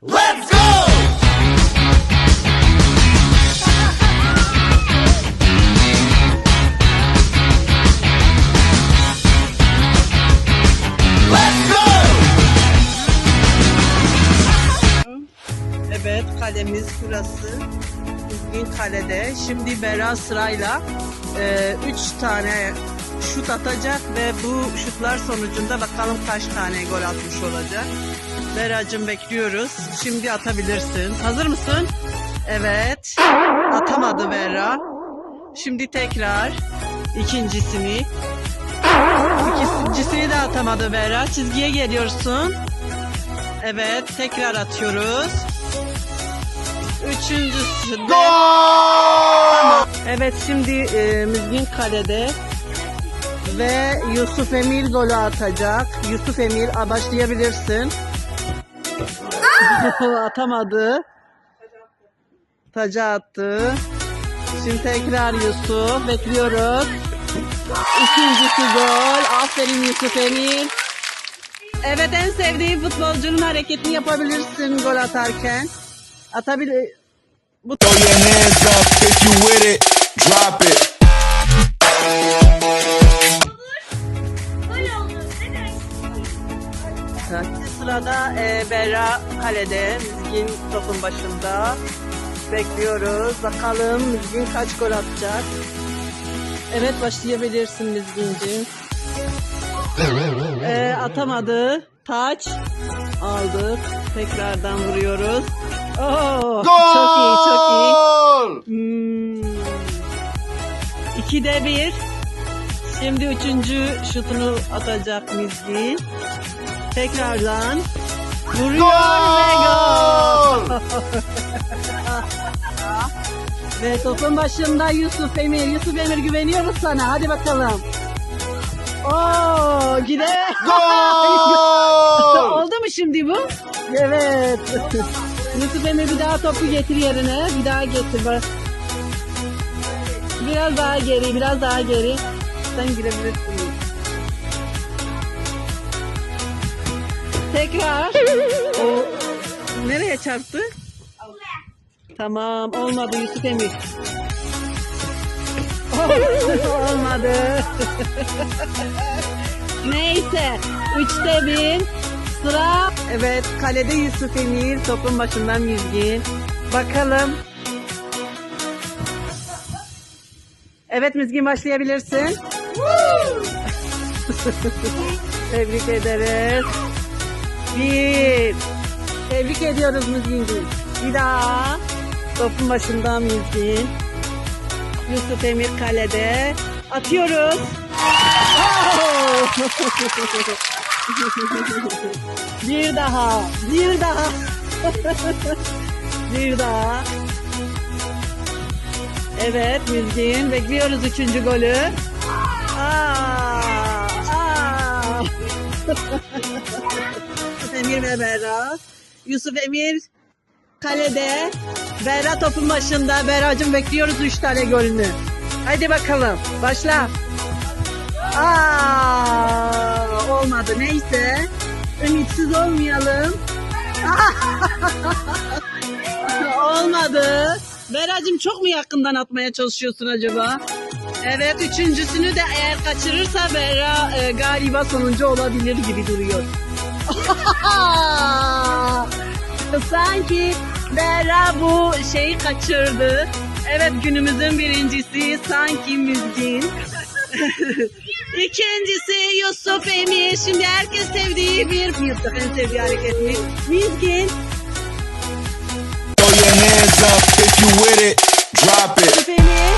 Let's go! Evet kalemiz burası. Düzgün kalede. Şimdi Bera sırayla 3 tane şut atacak ve bu şutlar sonucunda bakalım kaç tane gol atmış olacak. Beracığım bekliyoruz. Şimdi atabilirsin. Hazır mısın? Evet. Atamadı Berra. Şimdi tekrar ikincisini. İkincisini de atamadı Berra. Çizgiye geliyorsun. Evet tekrar atıyoruz. Üçüncüsü de Gol! Evet şimdi e, Müzgün kalede ve Yusuf Emir golü atacak. Yusuf Emir başlayabilirsin. Atamadı. Taca attı. Şimdi tekrar Yusuf. Bekliyoruz. İkincisi gol. Aferin Yusuf Emir. Evet en sevdiğim futbolcunun hareketini yapabilirsin gol atarken. Atabilir. Bu it. Sırada e, Berra kalede, Mizgin topun başında. Bekliyoruz. Bakalım Mizgin kaç gol atacak. Evet başlayabilirsin Mizgin'ciğim. E, atamadı. Taç aldık. Tekrardan vuruyoruz. Oo, çok iyi çok iyi. Gol! Hmm. İkide bir. Şimdi üçüncü şutunu atacak Mizgin. Tekrardan vuruyor ve gol. Ve topun başında Yusuf Emir. Yusuf Emir güveniyoruz sana. Hadi bakalım. Oo, gide. Gol! Oldu mu şimdi bu? Evet. Yusuf Emir bir daha topu getir yerine. Bir daha getir. Bak. Biraz daha geri, biraz daha geri. Sen girebilirsin. Tekrar. O nereye çarptı? Tamam, olmadı Yusuf Emir. olmadı. Neyse, üçte bir. Sıra. Evet, kalede Yusuf Emir, topun başından Müzgin. Bakalım. Evet Müzgin başlayabilirsin. Tebrik ederiz. Bir. Tebrik ediyoruz Müzgin'cim. Bir daha. Topun başından Müzgin. Yusuf Emir kalede. Atıyoruz. bir daha. Bir daha. bir daha. Evet Müzgin. Bekliyoruz üçüncü golü. Aa. Emir ve Berra. Yusuf Emir kalede. Berra topun başında. Berra'cığım bekliyoruz üç tane golünü. Hadi bakalım. Başla. Aa, olmadı. Neyse. Ümitsiz olmayalım. olmadı. Berra'cığım çok mu yakından atmaya çalışıyorsun acaba? Evet üçüncüsünü de eğer kaçırırsa Berra e, galiba sonuncu olabilir gibi duruyor. Sanki Berra bu şeyi kaçırdı. Evet günümüzün birincisi sanki Müzgin. İkincisi Yusuf Emir. Şimdi herkes sevdiği bir Yusuf en sevdiği hareketini. Müzgin. Throw your hands up if you with it. Drop it. Yusuf Emir.